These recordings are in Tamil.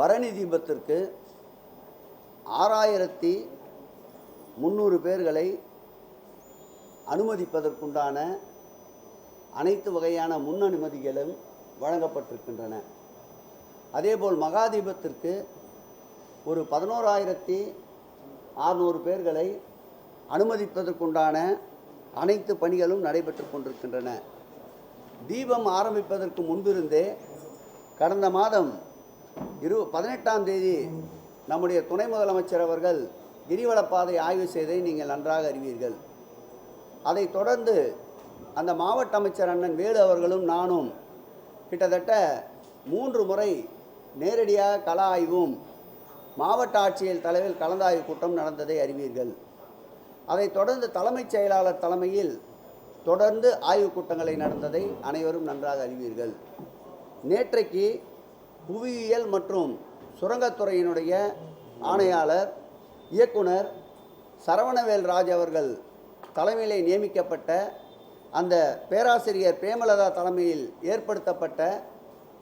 பரணி தீபத்திற்கு ஆறாயிரத்தி முந்நூறு பேர்களை அனுமதிப்பதற்குண்டான அனைத்து வகையான முன் அனுமதிகளும் வழங்கப்பட்டிருக்கின்றன. அதேபோல் மகாதீபத்திற்கு ஒரு பதினோராயிரத்தி அறுநூறு பேர்களை அனுமதிப்பதற்குண்டான அனைத்து பணிகளும் நடைபெற்று கொண்டிருக்கின்றன. தீபம் ஆரம்பிப்பதற்கு முன்பிருந்தே கடந்த மாதம் இரு பதினெட்டாம் தேதி நம்முடைய துணை முதலமைச்சர் அவர்கள் கிரிவலப்பாதை ஆய்வு செய்ததை நீங்கள் நன்றாக அறிவீர்கள். அதைத் தொடர்ந்து அந்த மாவட்ட அமைச்சர் அண்ணன் வேலு அவர்களும் நானும் கிட்டத்தட்ட மூன்று முறை நேரடியாக கள ஆய்வும் மாவட்ட ஆட்சியர் தலைவில் கலந்தாய்வு கூட்டம் நடந்ததை அறிவீர்கள். அதைத் தொடர்ந்து தலைமைச் செயலாளர் தலைமையில் தொடர்ந்து ஆய்வுக் கூட்டங்களை நடந்ததை அனைவரும் நன்றாக அறிவீர்கள். நேற்றைக்கு புவியியல் மற்றும் சுரங்கத்துறையினுடைய ஆணையாளர் இயக்குனர் சரவணவேல் ராஜ் அவர்கள் தலைமையிலே நியமிக்கப்பட்ட அந்த பேராசிரியர் பிரேமலதா தலைமையில் ஏற்படுத்தப்பட்ட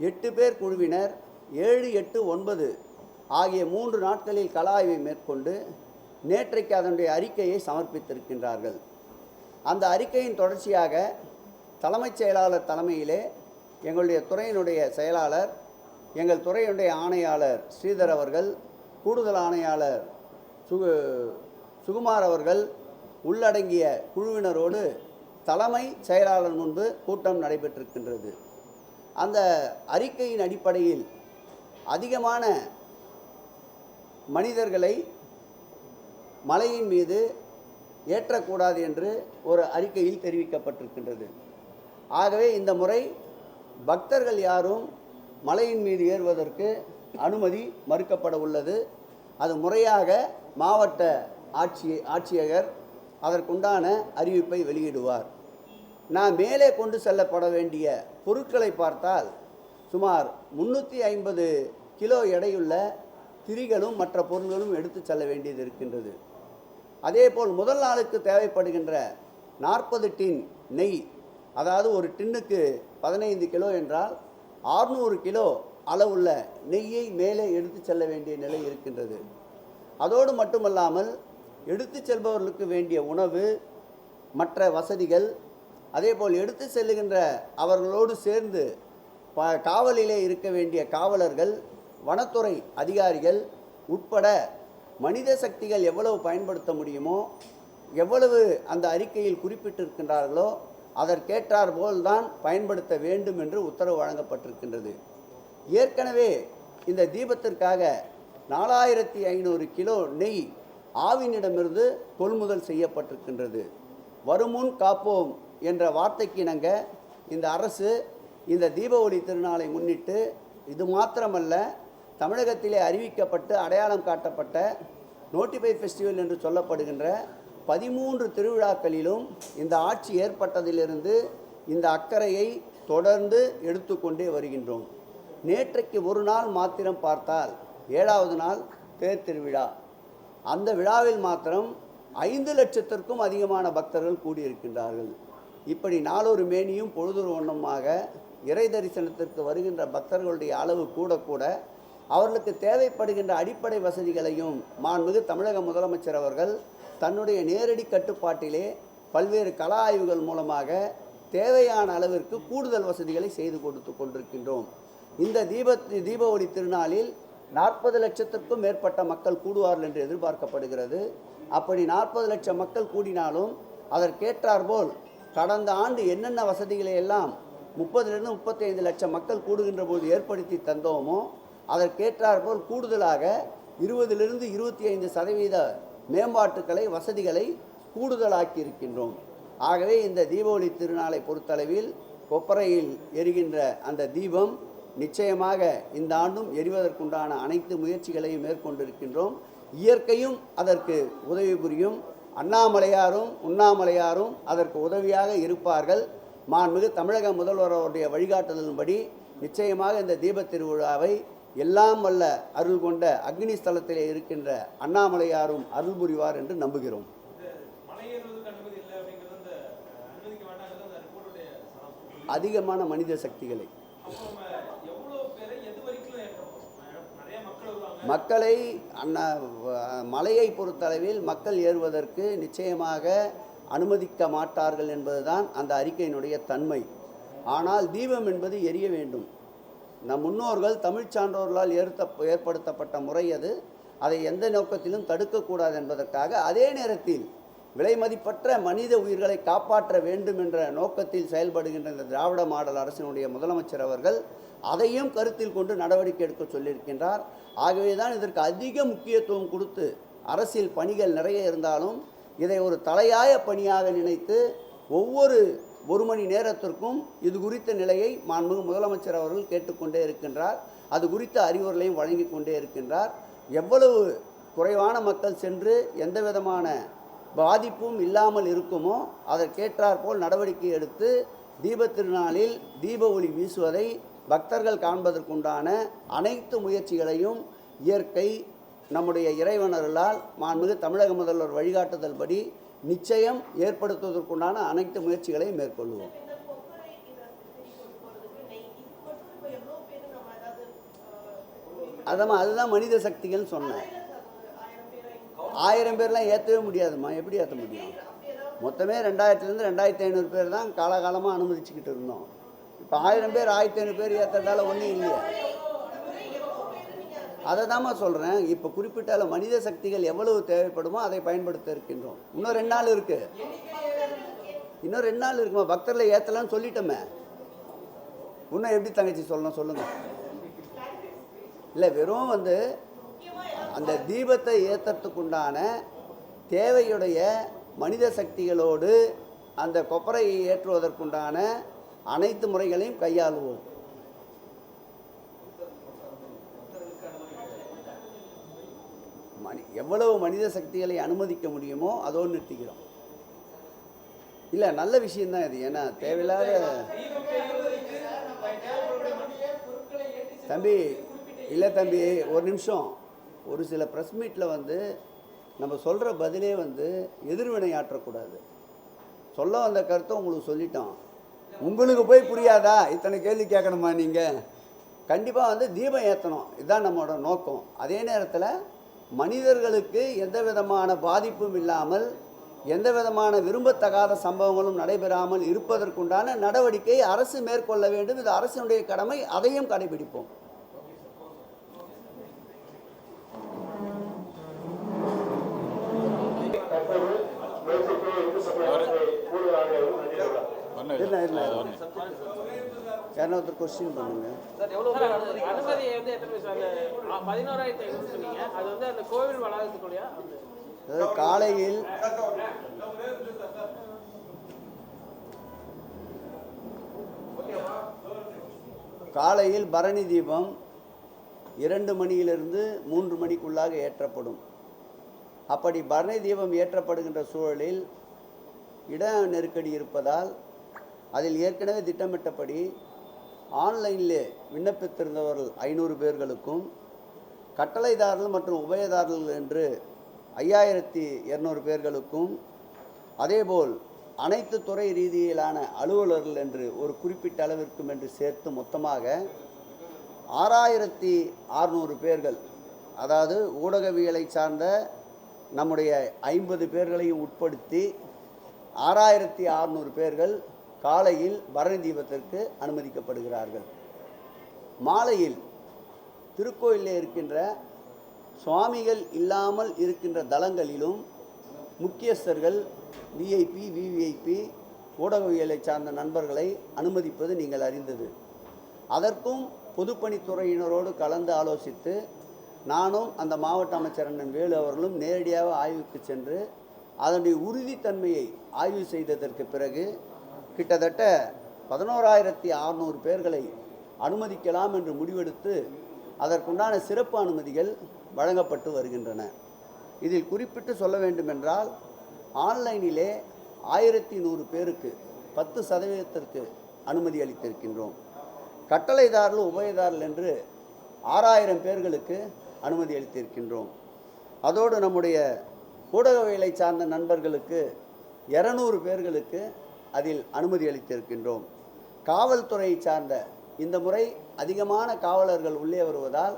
எட்டு பேர் குழுவினர் ஏழு எட்டு ஒன்பது ஆகிய மூன்று நாட்களில் கள ஆய்வை மேற்கொண்டு நேற்றைக்கு அதனுடைய அறிக்கையை சமர்ப்பித்திருக்கின்றார்கள். அந்த அறிக்கையின் தொடர்ச்சியாக தலைமைச் செயலாளர் தலைமையிலே எங்களுடைய துறையினுடைய செயலாளர் எங்கள் துறையுடைய ஆணையாளர் ஸ்ரீதர் அவர்கள் கூடுதல் ஆணையாளர் சுகு சுகுமார் அவர்கள் உள்ளடங்கிய குழுவினரோடு தலைமை செயலாளர் முன்பு கூட்டம் நடைபெற்றிருக்கின்றது. அந்த அறிக்கையின் அடிப்படையில் அதிகமான மனிதர்களை மலையின் மீது ஏற்றக்கூடாது என்று ஒரு அறிக்கையில் தெரிவிக்கப்பட்டிருக்கின்றது. ஆகவே இந்த முறை பக்தர்கள் யாரும் மலையின் மீது ஏறுவதற்கு அனுமதி மறுக்கப்பட உள்ளது. அது முறையாக மாவட்ட ஆட்சி ஆட்சியர் அதற்குண்டான அறிவிப்பை வெளியிடுவார். நான் மேலே கொண்டு செல்லப்பட வேண்டிய பொருட்களை பார்த்தால் சுமார் முந்நூற்றி ஐம்பது கிலோ எடையுள்ள திரிகளும் மற்ற பொருள்களும் எடுத்து செல்ல வேண்டியது இருக்கின்றது. அதேபோல் முதல் நாளுக்கு தேவைப்படுகின்ற நாற்பது டின் நெய் அதாவது ஒரு டின்னுக்கு பதினைந்து கிலோ என்றால் ஆறுநூறு கிலோ அளவுள்ள நெய்யை மேலே எடுத்து செல்ல வேண்டிய நிலை இருக்கின்றது. அதோடு மட்டுமல்லாமல் எடுத்து செல்பவர்களுக்கு வேண்டிய உணவு மற்ற வசதிகள் அதேபோல் எடுத்து செல்லுகின்ற அவர்களோடு சேர்ந்து ப காவலிலே இருக்க வேண்டிய காவலர்கள் வனத்துறை அதிகாரிகள் உட்பட மனித சக்திகள் எவ்வளவு பயன்படுத்த முடியுமோ எவ்வளவு அந்த அறிக்கையில் குறிப்பிட்டிருக்கின்றார்களோ அதற்கேற்றார் போல்தான் பயன்படுத்த வேண்டும் என்று உத்தரவு வழங்கப்பட்டிருக்கின்றது. ஏற்கனவே இந்த தீபத்திற்காக நாலாயிரத்தி ஐநூறு கிலோ நெய் ஆவினிடமிருந்து கொள்முதல் செய்யப்பட்டிருக்கின்றது. வருமுன் காப்போம் என்ற வார்த்தைக்கு இணங்க இந்த அரசு இந்த தீபாவளி திருநாளை முன்னிட்டு இது மாத்திரமல்ல தமிழகத்திலே அறிவிக்கப்பட்டு அடையாளம் காட்டப்பட்ட நோட்டிஃபை ஃபெஸ்டிவல் என்று சொல்லப்படுகின்ற பதிமூன்று திருவிழாக்களிலும் இந்த ஆட்சி ஏற்பட்டதிலிருந்து இந்த அக்கறையை தொடர்ந்து எடுத்துக்கொண்டே வருகின்றோம். நேற்றைக்கு ஒரு நாள் மாத்திரம் பார்த்தால் ஏழாவது நாள் தேர் திருவிழா. அந்த விழாவில் மாத்திரம் ஐந்து லட்சத்திற்கும் அதிகமான பக்தர்கள் கூடியிருக்கின்றார்கள். இப்படி நாளொரு மேனியும் பொழுதொரு ஒன்றுமாக இறை தரிசனத்திற்கு வருகின்ற பக்தர்களுடைய அளவு கூட கூட அவர்களுக்கு தேவைப்படுகின்ற அடிப்படை வசதிகளையும் மாண்புமிகு தமிழக முதலமைச்சர் அவர்கள் தன்னுடைய நேரடி கட்டுப்பாட்டிலே பல்வேறு கல ஆய்வுகள் மூலமாக தேவையான அளவிற்கு கூடுதல் வசதிகளை செய்து கொடுத்து கொண்டிருக்கின்றோம். இந்த தீப தீப ஒளி திருநாளில் நாற்பது லட்சத்திற்கும் மேற்பட்ட மக்கள் கூடுவார்கள் என்று எதிர்பார்க்கப்படுகிறது. அப்படி நாற்பது லட்சம் மக்கள் கூடினாலும் அதற்கேற்றாற்போல் கடந்த ஆண்டு என்னென்ன வசதிகளை எல்லாம் முப்பதுலேருந்து முப்பத்தைந்து லட்சம் மக்கள் கூடுகின்ற போது ஏற்படுத்தி தந்தோமோ அதற்கேற்றாற்போல் கூடுதலாக இருபதிலிருந்து இருபத்தி ஐந்து சதவீத மேம்பாட்டுக்களை வசதிகளை கூடுதலாக்கி இருக்கின்றோம் ஆகவே இந்த தீபாவளி திருநாளை பொறுத்தளவில் கொப்பரையில் எரிகின்ற அந்த தீபம் நிச்சயமாக இந்த ஆண்டும் எரிவதற்குண்டான அனைத்து முயற்சிகளையும் மேற்கொண்டிருக்கின்றோம். இயற்கையும் அதற்கு உதவி புரியும். அண்ணாமலையாரும் உண்ணாமலையாரும் அதற்கு உதவியாக இருப்பார்கள். மாண்புமிகு தமிழக முதல்வர் அவருடைய வழிகாட்டுதலின்படி நிச்சயமாக இந்த தீபத் திருவிழாவை எல்லாம் வல்ல அருள் கொண்ட அக்னி ஸ்தலத்திலே இருக்கின்ற அண்ணாமலையாரும் அருள் புரிவார் என்று நம்புகிறோம். அதிகமான மனித சக்திகளை. மக்களை அண்ணா மலையை பொறுத்தளவில் மக்கள் ஏறுவதற்கு நிச்சயமாக அனுமதிக்க மாட்டார்கள் என்பதுதான் அந்த அறிக்கையினுடைய தன்மை. ஆனால் தீபம் என்பது எரிய வேண்டும். நம் முன்னோர்கள் தமிழ் சான்றோர்களால் ஏற்ப ஏற்படுத்தப்பட்ட முறை அது. அதை எந்த நோக்கத்திலும் தடுக்கக்கூடாது என்பதற்காக அதே நேரத்தில் விலைமதிப்பற்ற மனித உயிர்களை காப்பாற்ற வேண்டும் என்ற நோக்கத்தில் செயல்படுகின்ற இந்த திராவிட மாடல் அரசினுடைய முதலமைச்சர் அவர்கள் அதையும் கருத்தில் கொண்டு நடவடிக்கை எடுக்க சொல்லியிருக்கின்றார். ஆகவே தான் இதற்கு அதிக முக்கியத்துவம் கொடுத்து அரசியல் பணிகள் நிறைய இருந்தாலும் இதை ஒரு தலையாய பணியாக நினைத்து ஒவ்வொரு ஒரு மணி நேரத்திற்கும் இது குறித்த நிலையை மாண்புமிகு முதலமைச்சர் அவர்கள் கேட்டுக்கொண்டே இருக்கின்றார். அது குறித்த அறிவுரையும் வழங்கி கொண்டே இருக்கின்றார். எவ்வளவு குறைவான மக்கள் சென்று எந்த விதமான பாதிப்பும் இல்லாமல் இருக்குமோ அதற்கேற்றாற் போல் நடவடிக்கை எடுத்து தீபத் திருநாளில் தீப ஒளி வீசுவதை பக்தர்கள் காண்பதற்குண்டான அனைத்து முயற்சிகளையும் இயற்கை நம்முடைய இறைவனர்களால் மாண்புமிகு தமிழக முதல்வர் வழிகாட்டுதல் படி நிச்சயம் ஏற்படுத்துவதற்குண்டான அனைத்து முயற்சிகளையும் மேற்கொள்வோம். இந்த அதான் அதுதான் மனித சக்திகள்னு சொன்னேன். ஆயிரம் பேர்லாம் ஏற்றவே முடியாதும்மா. எப்படி ஏற்ற முடியும்? மொத்தமே ரெண்டாயிரத்துலேருந்து ரெண்டாயிரத்தி ஐநூறு பேர் தான் காலகாலமாக அனுமதிச்சுக்கிட்டு இருந்தோம். இப்போ ஆயிரம் பேர் ஆயிரத்தி ஐநூறு பேர் ஏற்றுறதால ஒன்றும் இல்லையா. அதை தாம்மா சொல்கிறேன் இப்போ குறிப்பிட்டால மனித சக்திகள் எவ்வளவு தேவைப்படுமோ அதை பயன்படுத்த இருக்கின்றோம். இன்னும் ரெண்டு நாள் இருக்குது இன்னும் ரெண்டு நாள் இருக்குமா? பக்தர்களை ஏற்றலாம்னு சொல்லிட்டோமே. இன்னும் எப்படி தங்கச்சி சொல்லணும் சொல்லுங்கள் இல்லை வெறும் வந்து அந்த தீபத்தை ஏற்றுறதுக்குண்டான தேவையுடைய மனித சக்திகளோடு அந்த கொப்பரையை ஏற்றுவதற்குண்டான அனைத்து முறைகளையும் கையாளுவோம். மனி எவ்வளவு மனித சக்திகளை அனுமதிக்க முடியுமோ அதோடு நிறுத்திக்கிறோம். இல்லை நல்ல விஷயந்தான் இது. ஏன்னா தேவையில்லாத தம்பி இல்லை தம்பி ஒரு நிமிஷம். ஒரு சில ப்ரெஸ் மீட்டில் வந்து நம்ம சொல்கிற பதிலே வந்து எதிர்வினை ஆற்றக்கூடாது. சொல்ல வந்த கருத்தை உங்களுக்கு சொல்லிட்டோம். உங்களுக்கு போய் புரியாதா? இத்தனை கேள்வி கேட்கணுமா நீங்கள் கண்டிப்பாக வந்து தீபம் ஏற்றணும் இதுதான் நம்மளோட நோக்கம். அதே நேரத்தில் மனிதர்களுக்கு எந்த விதமான பாதிப்பும் இல்லாமல் எந்த விதமான விரும்பத்தகாத சம்பவங்களும் நடைபெறாமல் இருப்பதற்குண்டான நடவடிக்கை அரசு மேற்கொள்ள வேண்டும். இது அரசினுடைய கடமை. அதையும் கடைபிடிப்போம். இருங்க இருங்க யாருன்னா ஒருத்தர் கொஸ்டின் பண்ணுங்க. சார், அனுமதி வந்து எத்தனை பேர் சார்? அந்த அ- பதினோராயிரத்தி ஐநூறு சொன்னீங்க. அது வந்து அந்த கோவில் வளாகத்துக்குள்ளயா? அந்த- அதாவது காலையில் காலையில் பரணி தீபம் இரண்டு மணியிலிருந்து மூன்று மணிக்குள்ளாக ஏற்றப்படும். அப்படி பரணி தீபம் ஏற்றப்படுகின்ற சூழலில் இட நெருக்கடி இருப்பதால் அதில் ஏற்கனவே திட்டமிட்டபடி ஆன்லைனிலே விண்ணப்பித்திருந்தவர்கள் ஐநூறு பேர்களுக்கும் கட்டளைதாரர்கள் மற்றும் உபயதாரர்கள் என்று ஐயாயிரத்தி இரநூறு பேர்களுக்கும் அதேபோல் அனைத்து துறை ரீதியிலான அலுவலர்கள் என்று ஒரு குறிப்பிட்ட அளவிற்கும் என்று சேர்த்து மொத்தமாக ஆறாயிரத்தி அறுநூறு பேர்கள் அதாவது ஊடகவியலை சார்ந்த நம்முடைய ஐம்பது பேர்களையும் உட்படுத்தி ஆறாயிரத்தி அறுநூறு பேர்கள் காலையில் பரணி தீபத்திற்கு அனுமதிக்கப்படுகிறார்கள். மாலையில் திருக்கோயிலில் இருக்கின்ற சுவாமிகள் இல்லாமல் இருக்கின்ற தலங்களிலும் முக்கியஸ்தர்கள் விஐபி விவிஐபி ஊடகவியலை சார்ந்த நண்பர்களை அனுமதிப்பது நீங்கள் அறிந்தது. அதற்கும் பொதுப்பணித்துறையினரோடு கலந்து ஆலோசித்து நானும் அந்த மாவட்ட அமைச்சர் அண்ணன் வேலு அவர்களும் நேரடியாக ஆய்வுக்கு சென்று அதனுடைய உறுதித்தன்மையை ஆய்வு செய்ததற்கு பிறகு கிட்டத்தட்ட பதினோராயிரத்தி அறநூறு பேர்களை அனுமதிக்கலாம் என்று முடிவெடுத்து அதற்குண்டான சிறப்பு அனுமதிகள் வழங்கப்பட்டு வருகின்றன. இதில் குறிப்பிட்டு சொல்ல வேண்டுமென்றால் ஆன்லைனிலே ஆயிரத்தி நூறு பேருக்கு பத்து சதவீதத்திற்கு அனுமதி அளித்திருக்கின்றோம். கட்டளைதாரில் உபயதாரர்கள் என்று ஆறாயிரம் பேர்களுக்கு அனுமதி அளித்திருக்கின்றோம். அதோடு நம்முடைய ஊடகவியலை சார்ந்த நண்பர்களுக்கு இரநூறு பேர்களுக்கு அதில் அனுமதி அளித்திருக்கின்றோம். காவல்துறையை சார்ந்த இந்த முறை அதிகமான காவலர்கள் உள்ளே வருவதால்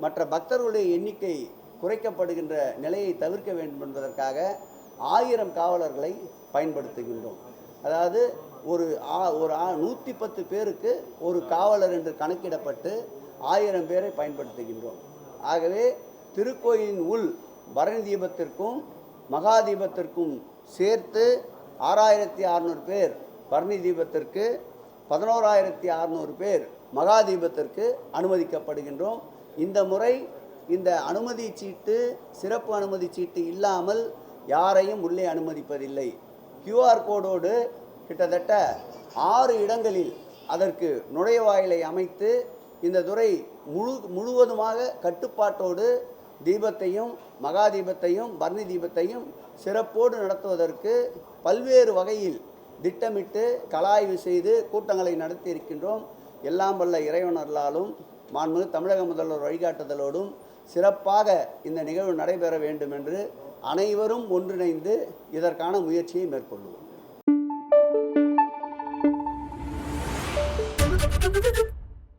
மற்ற பக்தர்களுடைய எண்ணிக்கை குறைக்கப்படுகின்ற நிலையை தவிர்க்க வேண்டும் என்பதற்காக ஆயிரம் காவலர்களை பயன்படுத்துகின்றோம். அதாவது ஒரு ஆ ஒரு ஆ நூற்றி பத்து பேருக்கு ஒரு காவலர் என்று கணக்கிடப்பட்டு ஆயிரம் பேரை பயன்படுத்துகின்றோம். ஆகவே திருக்கோயிலின் உள் பரணி தீபத்திற்கும் மகா தீபத்திற்கும் சேர்த்து ஆறாயிரத்தி அறநூறு பேர் பரணி தீபத்திற்கு பதினோராயிரத்தி அறநூறு பேர் மகா தீபத்திற்கு அனுமதிக்கப்படுகின்றோம். இந்த முறை இந்த அனுமதி சீட்டு சிறப்பு அனுமதி சீட்டு இல்லாமல் யாரையும் உள்ளே அனுமதிப்பதில்லை. கியூஆர் கோடோடு கிட்டத்தட்ட ஆறு இடங்களில் அதற்கு நுழைவாயிலை அமைத்து இந்த துறை முழு முழுவதுமாக கட்டுப்பாட்டோடு தீபத்தையும் மகா தீபத்தையும் பரணி தீபத்தையும் சிறப்போடு நடத்துவதற்கு பல்வேறு வகையில் திட்டமிட்டு கலாய்வு செய்து கூட்டங்களை நடத்தி இருக்கின்றோம் எல்லாம் வல்ல இறைவனர்களாலும் மாண்பு தமிழக முதல்வர் வழிகாட்டுதலோடும் சிறப்பாக இந்த நிகழ்வு நடைபெற வேண்டும் என்று அனைவரும் ஒன்றிணைந்து இதற்கான முயற்சியை மேற்கொள்வோம்.